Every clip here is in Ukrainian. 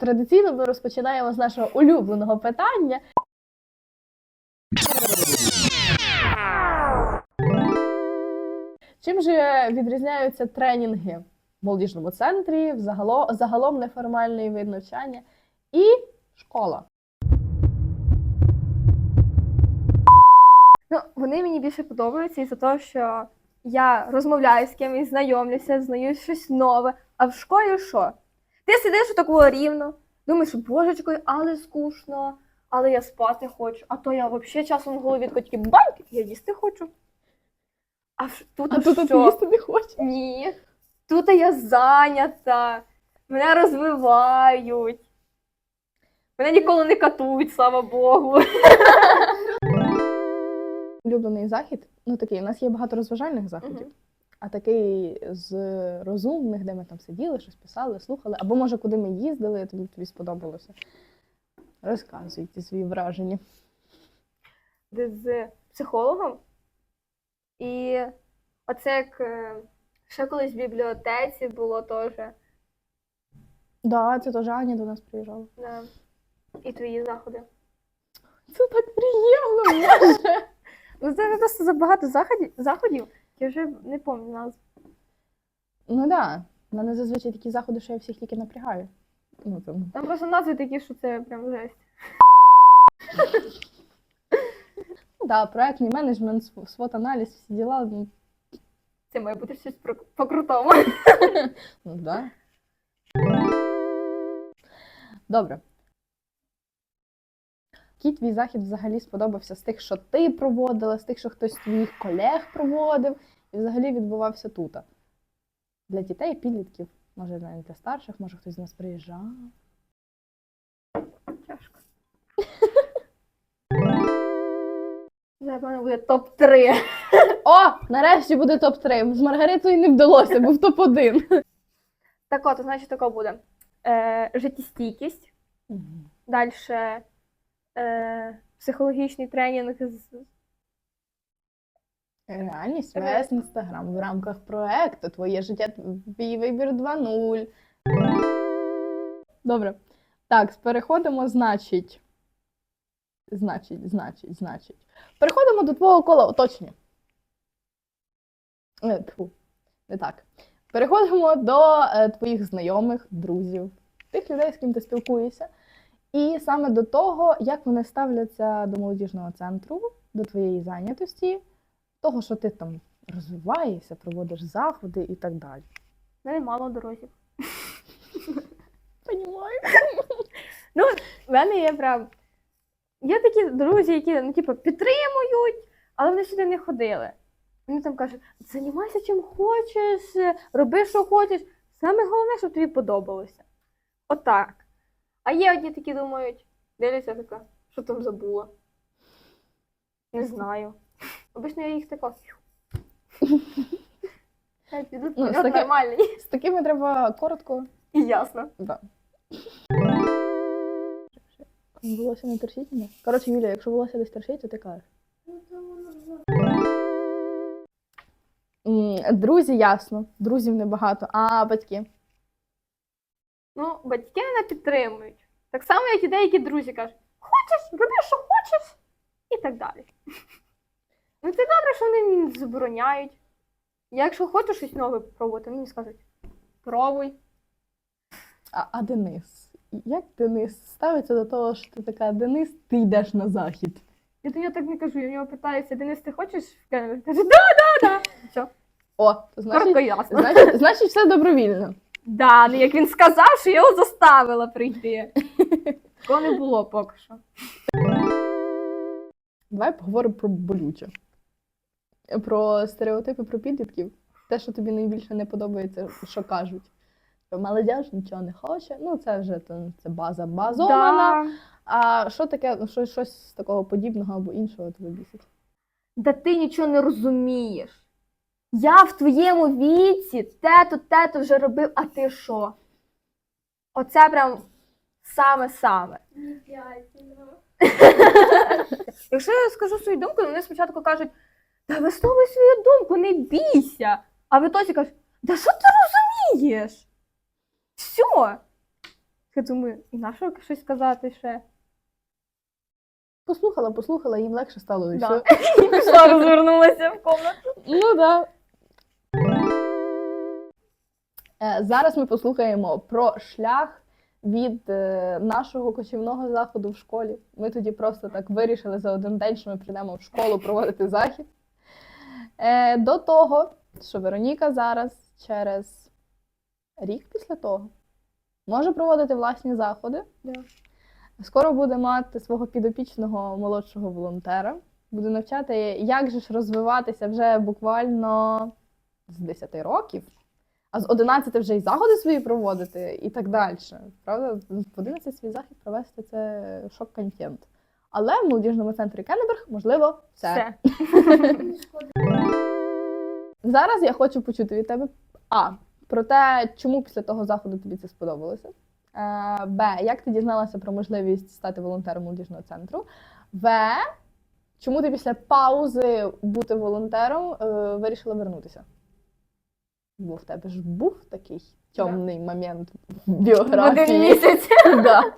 Традиційно ми розпочинаємо з нашого улюбленого питання. Чим же відрізняються тренінги в молодіжному центрі, взагало- загалом неформальний вид навчання і школа? Ну, вони мені більше подобаються із-за того, що я розмовляю з кимось, знайомлюся, знаю щось нове. А в школі що? Ти сидиш такого рівно, думаєш, божечко, але скучно, але я спати хочу, а то я взагалі часом в голові тільки банк, я їсти хочу. А тут, А тут ти що? їсти не хочеш. Ні. Тут я зайнята, мене розвивають. Мене ніколи не катують, слава Богу. Улюблений захід, ну такий, у нас є багато розважальних заходів. А такий з розумних, де ми там сиділи, щось писали, слухали, або може куди ми їздили, тобі, тобі сподобалося. Розказуйте свої враження. де з психологом. І оце як е, ще колись в бібліотеці було теж. Да, це теж Аня до нас приїжджала. Да. І твої заходи. Це так приємно, Боже! Ну, це просто забагато заходів, я вже не пам'ятаю назв. Ну так, да. в мене зазвичай такі заходи, що я всіх тільки напрягаю. Ну, там. Там просто назви такі, що це прям жесть. Ну, да, проектний менеджмент, св- свот-аналіз, всі діла. Ну, Це має бути щось про- по-крутому. ну да. Добре. Який твій захід взагалі сподобався з тих, що ти проводила, з тих, що хтось з твоїх колег проводив, і взагалі відбувався тут? Для дітей, підлітків, може навіть для старших, може хтось з нас приїжджав. Тяжко. Мене буде топ-3. О! Нарешті буде топ-3. З Маргаритою не вдалося, був топ-1. Так от, значить, тако буде. Е, життєстійкість. Далі е, психологічний тренінг з Реальність Ре- весь інстаграм в рамках проекту Твоє життя твій вибір 2.0. Добре. Так, переходимо, значить. Значить, значить, значить. Переходимо до твого кола оточення. Е, тьфу, не так. Переходимо до е, твоїх знайомих, друзів, тих людей, з ким ти спілкуєшся. І саме до того, як вони ставляться до молодіжного центру, до твоєї зайнятості, того, що ти там розвиваєшся, проводиш заходи і так далі. в мене мало друзів. Понімаю. В мене є прям. Є такі друзі, які ну, типу, підтримують, але вони сюди не ходили. Вони там кажуть, займайся чим хочеш, роби, що хочеш. Саме головне, щоб тобі подобалося. Отак. А є одні такі думають, дивляться така, що там забула. Не знаю. Обично я їх така. Підуть, Ну, з таки- нормальний. З такими треба коротко. І ясно. Да. Волосся не торчить мене. Коротше, Юля, якщо волосся десь торчить, то ти кажеш. Друзі, ясно. Друзів небагато. А батьки. Ну, батьки мене підтримують. Так само, як і деякі друзі кажуть, хочеш, роби, що хочеш, і так далі. Ну, це добре, що вони мені забороняють. Я якщо хочу щось нове пробувати, мені скажуть, пробуй. А, а Денис? Як Денис ставиться до того, що ти така Денис, ти йдеш на захід? Я до нього так не кажу, я в нього питаюся, Денис, ти хочеш в Кеннер? Каже, да, да, да. Все, О, то значить, коротко ясно. значить, значить, все добровільно. Да, ну як він сказав, що я його заставила прийти. Такого не було поки що. Давай поговоримо про болюче. Про стереотипи про підлітків. Те, що тобі найбільше не подобається, що кажуть. Що молодіж нічого не хоче. Ну, це вже то, це база базована. Да. А що таке, ну, що, щось з такого подібного або іншого тебе бісить? Да ти нічого не розумієш. Я в твоєму віці те-то, те-то вже робив, а ти що? Оце прям саме-саме. Якщо я скажу свою думку, вони спочатку кажуть, та висловуй свою думку, не бійся. А в ітоці кажуть, да що ти розумієш? Все. Я думаю, і на що щось сказати ще? Послухала, послухала, їм легше стало і Да. все. Пішла, розвернулася в комнату. Ну да. Зараз ми послухаємо про шлях від е, нашого кочівного заходу в школі. Ми тоді просто так вирішили за один день, що ми прийдемо в школу проводити захід. Е, До того, що Вероніка зараз через рік після того може проводити власні заходи. Скоро буде мати свого підопічного молодшого волонтера. Буде навчати, як же ж розвиватися вже буквально з 10 років, а з 11 вже й заходи свої проводити і так далі. Правда, в 11 свій захід провести це шок-контент. Але в молодіжному центрі Кеннеберг можливо все. Все. Зараз я хочу почути від тебе А. Про те, чому після того заходу тобі це сподобалося. Е, Б. Як ти дізналася про можливість стати волонтером молодіжного центру? В. Чому ти після паузи бути волонтером е, вирішила вернутися? Бо в тебе ж був такий темний момент в біографії. один місяць. Да.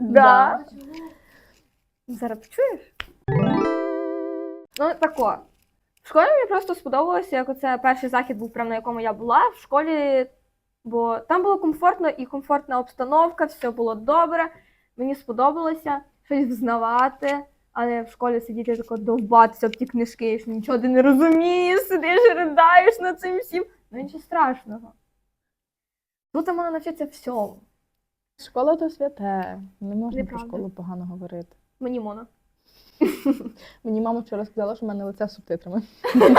Да. Зараз почуєш? Ну, тако. В школі мені просто сподобалося, як оце перший захід був прямо на якому я була. В школі, бо там було комфортно і комфортна обстановка, все було добре. Мені сподобалося щось взнавати, а не в школі сидіти тако довбатися об ті книжки, що нічого ти не розумієш, сидиш і ридаєш над цим всім. Ну нічого страшного. Тут я можна навчитися всьому. Школа то святе. Не можна про Неправда. школу погано говорити. Мені моно. Мені мама вчора сказала, що в мене лице з субтитрами.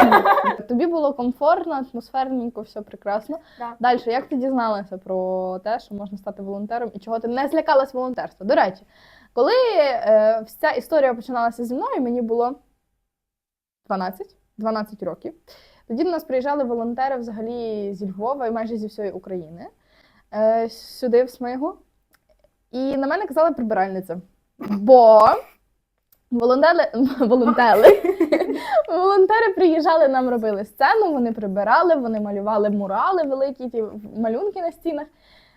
Тобі було комфортно, атмосферненько, все прекрасно. Да. Далі, як ти дізналася про те, що можна стати волонтером і чого ти не злякалась волонтерства? До речі, коли е, вся історія починалася зі мною, мені було 12, 12 років. Тоді до нас приїжджали волонтери взагалі зі Львова і майже зі всієї України е, сюди, в Смигу. І на мене казали прибиральниця. Бо волонтери, волонтери, волонтери приїжджали, нам робили сцену, вони прибирали, вони малювали мурали, великі ті малюнки на стінах.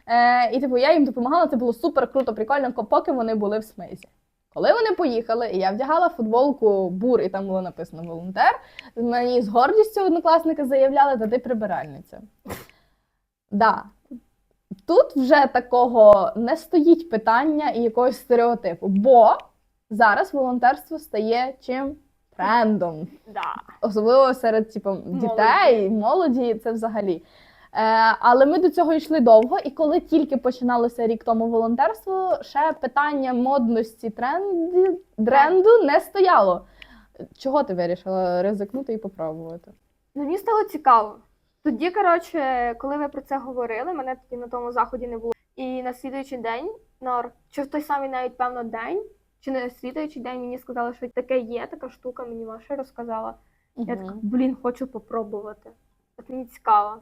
Е, і типу, я їм допомагала, це було супер круто, прикольно, поки вони були в смизі. Коли вони поїхали, і я вдягала футболку бур, і там було написано волонтер. Мені з гордістю однокласники заявляли, та ти прибиральниця. Да. Тут вже такого не стоїть питання і якогось стереотипу, бо зараз волонтерство стає чим трендом Да. особливо серед типу, дітей, молоді, це взагалі. Е, але ми до цього йшли довго, і коли тільки починалося рік тому волонтерство, ще питання модності тренді, тренду не стояло. Чого ти вирішила ризикнути і попробувати? Ну, Мені стало цікаво. Тоді, коротше, коли ви про це говорили, мене тоді на тому заході не було. І на слідуючий день, на, чи в той самий навіть певно день, чи на слідуючий день мені сказали, що таке є, така штука, мені Маша розказала. Я така, блін, хочу попробувати. От мені цікаво.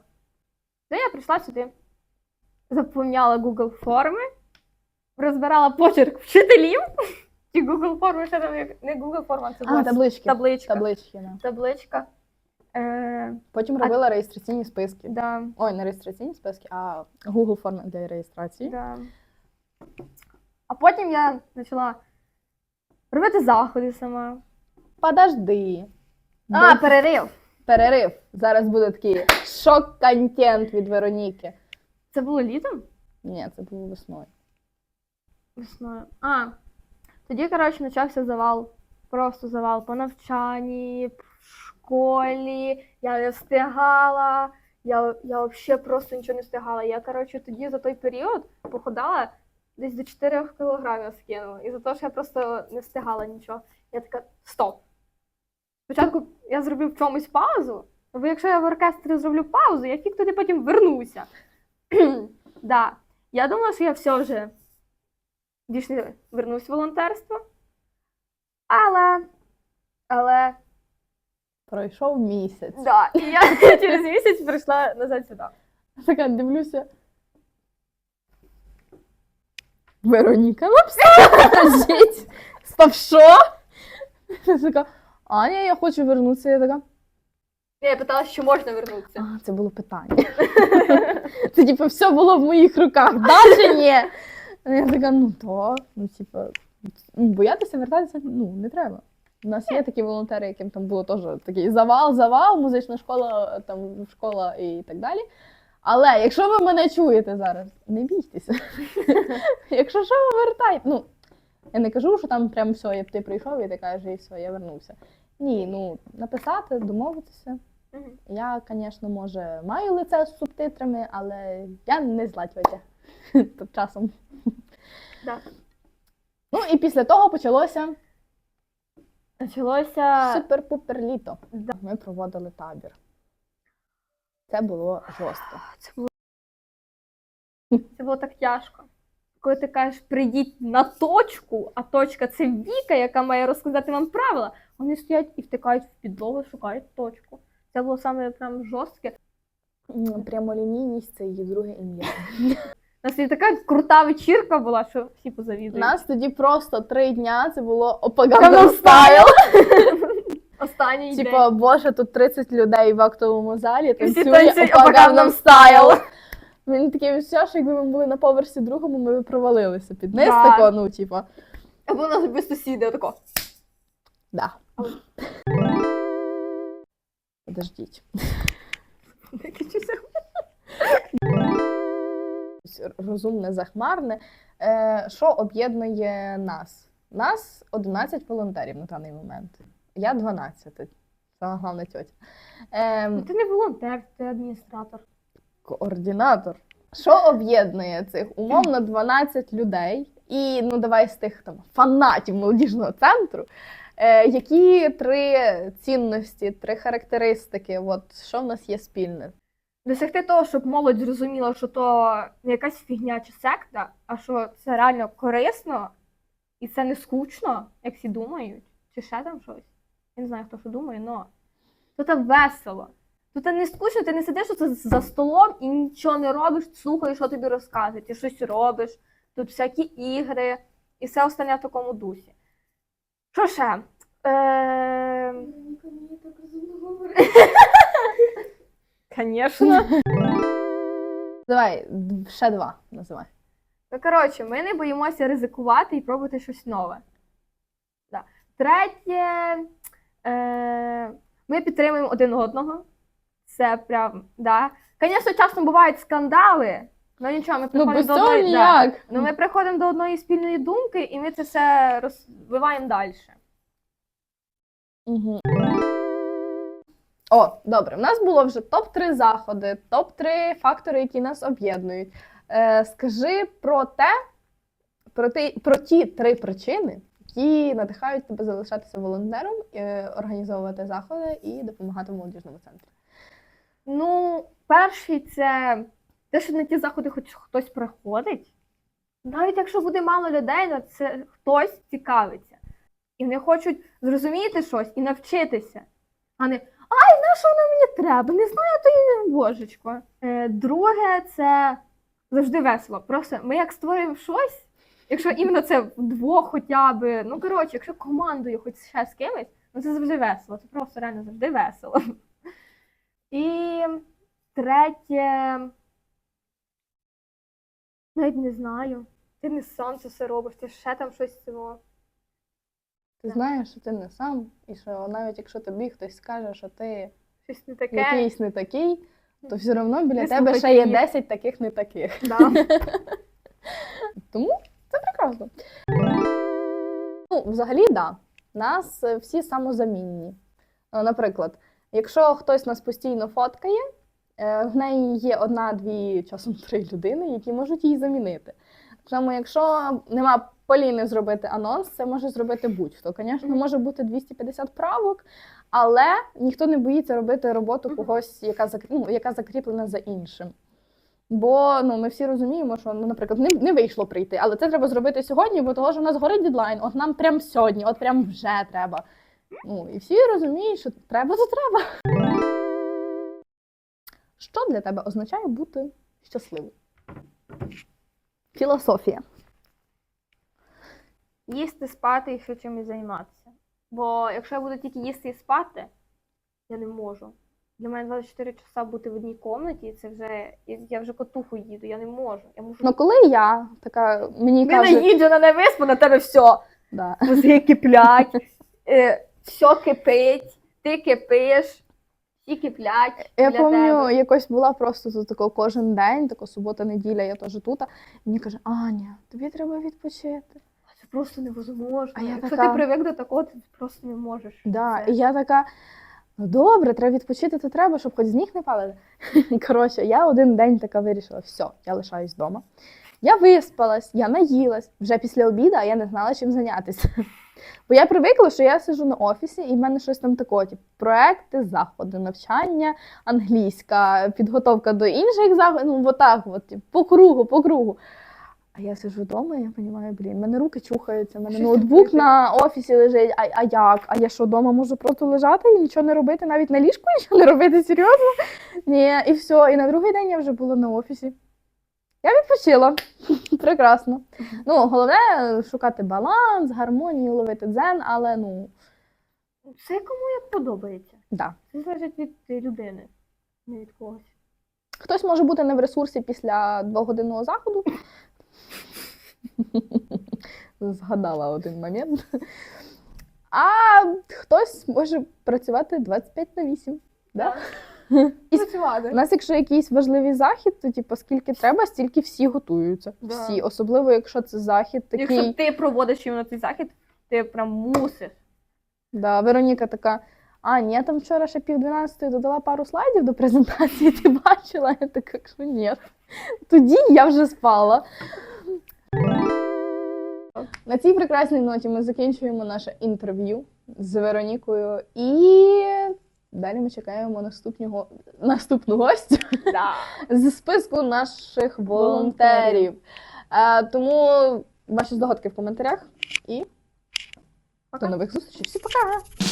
Ну, я прийшла сюди, заповняла Google форми, розбирала почерк вчителів. Чи Google форми, що там не Google форма, це була А, таблички. табличка. Таблички, да. табличка. Е, Потім робила реєстраційні списки. да, Ой, не реєстраційні списки, а Google форми для реєстрації. да. А потім я почала робити заходи сама. Подожди. А, перерив. Перерив. Зараз буде такий шок-контент від Вероніки. Це було літом? Ні, це було весною. Весною. А. Тоді, коротше, почався завал. Просто завал по навчанні, в школі. Я не встигала. Я, я взагалі просто нічого не встигала. Я, коротше, тоді за той період походала десь до 4 кілограмів скинула. І за те, що я просто не встигала нічого. Я така, стоп. Спочатку я зроблю в чомусь паузу, бо якщо я в оркестрі зроблю паузу, я фіг туди потім вернуся. да. Я думала, що я все вже дійшли, вернусь в волонтерство. Але, але, Пройшов місяць. да, і я через місяць прийшла назад сюди. Така дивлюся. Вероніка написала. Жить. Стоп, що? Я Аня, я хочу вернутися. Я така. Я питала, що можна вернутися. А, це було питання. Це типу все було в моїх руках. Да чи ні? Я така, ну то, ну типа, ну, боятися вертатися ну, не треба. У нас є такі волонтери, яким там було теж такий завал, завал, музична школа, там школа і так далі. Але якщо ви мене чуєте зараз, не бійтеся. якщо що, ви вертайте. Ну, я не кажу, що там прям все, я б ти прийшов і ти кажеш, і все, я вернувся. Ні, ну написати, домовитися. Мгм. Я, звісно, може, маю лице з субтитрами, але я не тьотя. Тим часом. Да. Ну і після того почалося Почалося. супер-пупер літо. Да. Ми проводили табір. Це було жорстко. Це було... Це було так тяжко. Коли ти кажеш, прийдіть на точку, а точка це Віка, яка має розказати вам правила. Вони стоять і втикають в підлогу, шукають точку. Це було саме прям жорстке. Прямолінійність це її друге ім'я. У нас і така крута вечірка була, що всі У позавідують. нас тоді просто три дня це було Gangnam стайл. Останній день. Типа, боже, тут 30 людей в актовому залі танцює танцюють стайл. Він такий все, що якби ми були на поверсі другому, ми б провалилися під низ тако, ну, типа. Або у нас без сусіди, отако. Да. Подождіть. Розумне, захмарне. Е, що об'єднує нас? Нас 11 волонтерів на даний момент. Я 12. Сама головна тьотя. Е, Ну, Ти не волонтер, ти адміністратор. координатор. Що об'єднує цих умовно 12 людей, і ну давай з тих там фанатів молодіжного центру. Е, які три цінності, три характеристики, от що в нас є спільне? Досягти того, щоб молодь зрозуміла, що то не якась фігня чи секта, а що це реально корисно і це не скучно, як всі думають, чи ще там щось. Я не знаю, хто що думає, але тут це весело. Тут не скучно, ти не сидиш за столом і нічого не робиш, слухаєш, що тобі розказують, ти щось робиш, тут всякі ігри і все остальне в такому дусі. Що ще? Е... Звісно. Давай, ще два називай. Ну, коротше, ми не боїмося ризикувати і пробувати щось нове. Да. Третє, е, ми підтримуємо один одного. Це прям, да. Звісно, часом бувають скандали, але нічого, ми Ну, приходимо без до цього одної. Да. ніяк. Ну, ми приходимо до одної спільної думки, і ми це все розвиваємо далі. Угу. О, добре. У нас було вже топ-3 заходи, топ-3 фактори, які нас об'єднують. Е, скажи про те, про, ти, про ті три причини, які надихають тебе залишатися волонтером, е, організовувати заходи і допомагати молодіжному центрі. Ну, перший це те, що на ті заходи хоч хтось приходить. Навіть якщо буде мало людей, то це хтось цікавиться. І вони хочуть зрозуміти щось і навчитися. А не ай, на що воно мені треба? Не знаю, то і не божечко. Е, друге, це завжди весело. Просто ми як створюємо щось, якщо іменно це вдвох хоча б, ну коротше, якщо командою хоч ще з кимось, ну це завжди весело. Це просто реально завжди весело. І третє. Навіть не знаю. Ти не сам це все робиш, ти ще там щось цього. Ти Так. знаєш, що ти не сам, і що навіть якщо тобі хтось скаже, що ти Щось не таке. якийсь не такий, то все одно біля Не тебе ще є їх. 10 таких не таких. Да. Тому це прекрасно. Ну, взагалі, так. Да. Нас е, всі самозамінні. Наприклад, якщо хтось нас постійно фоткає, в неї є одна-дві, часом три людини, які можуть її замінити. Само, якщо нема Поліни зробити анонс, це може зробити будь-хто. Звісно, може бути 250 правок, але ніхто не боїться робити роботу когось, яка, ну, яка закріплена за іншим. Бо ну, ми всі розуміємо, що, ну, наприклад, не, не вийшло прийти, але це треба зробити сьогодні, бо того, що в нас горить дедлайн, от нам прямо сьогодні, от прям вже треба. Ну, і всі розуміють, що треба, то треба. Що для тебе означає бути щасливим? Філософія. Їсти, спати і ще чимось займатися. Бо якщо я буду тільки їсти і спати, я не можу Для мене 24 часа бути в одній кімнаті, це вже я- вже котуху їду, я не можу. Я можу Ну коли я така мені не каже, наїджена, не виспана, тебе все. да. Мозги киплять, е, все кипить, ти кипиш, всі киплять. Я для пам'ятаю, тебе. якось була просто за тако кожен день, тако субота, неділя, я теж тут. І мені каже, Аня, тобі треба відпочити. Це просто невозможно. А я Якщо така- ти привик до такого, ти просто не можеш. Да. Це- І я така, ну добре, треба відпочити, то треба, щоб хоч з ніг не падали. Коротше, я один день така вирішила, все, я лишаюсь вдома. Я виспалась, я наїлась вже після обіду, а я не знала, чим зайнятися. Бо я привикла, що я сиджу на офісі, і в мене щось там таке, типу, проекти, заходи, навчання, англійська, підготовка до інших заходів, ну, отак, от, типу, по кругу, по кругу. А я сиджу вдома, і я розумію, блін, мене руки чухаються, мене ноутбук на офісі лежить. А, а як? А я що вдома можу просто лежати і нічого не робити, навіть на ліжку нічого не робити, серйозно? Ні, і все. І на другий день я вже була на офісі. Я відпочила. Прекрасно. Ну, головне шукати баланс, гармонію, ловити дзен, але ну, Це кому як подобається. да. Це залежить від людини, не від когось. Хтось може бути не в ресурсі після двогодинного заходу. Згадала один момент. А хтось може працювати 25 на 8. Да? І У нас, якщо якийсь важливий захід, то типу, скільки треба, стільки всі готуються. Да. Всі, особливо, якщо це захід такий. Якщо ти проводиш іменно цей захід, ти прям мусиш. Да, Вероніка така. А, ні, я там вчора ще пів дванадцятої додала пару слайдів до презентації, ти бачила? Я така, що ні. Тоді я вже спала. На цій прекрасній ноті ми закінчуємо наше інтерв'ю з Веронікою. І далі ми чекаємо наступного, наступну гостю з списку наших волонтерів. А, тому ваші здогадки в коментарях. І до нових зустрічей. Всі пока!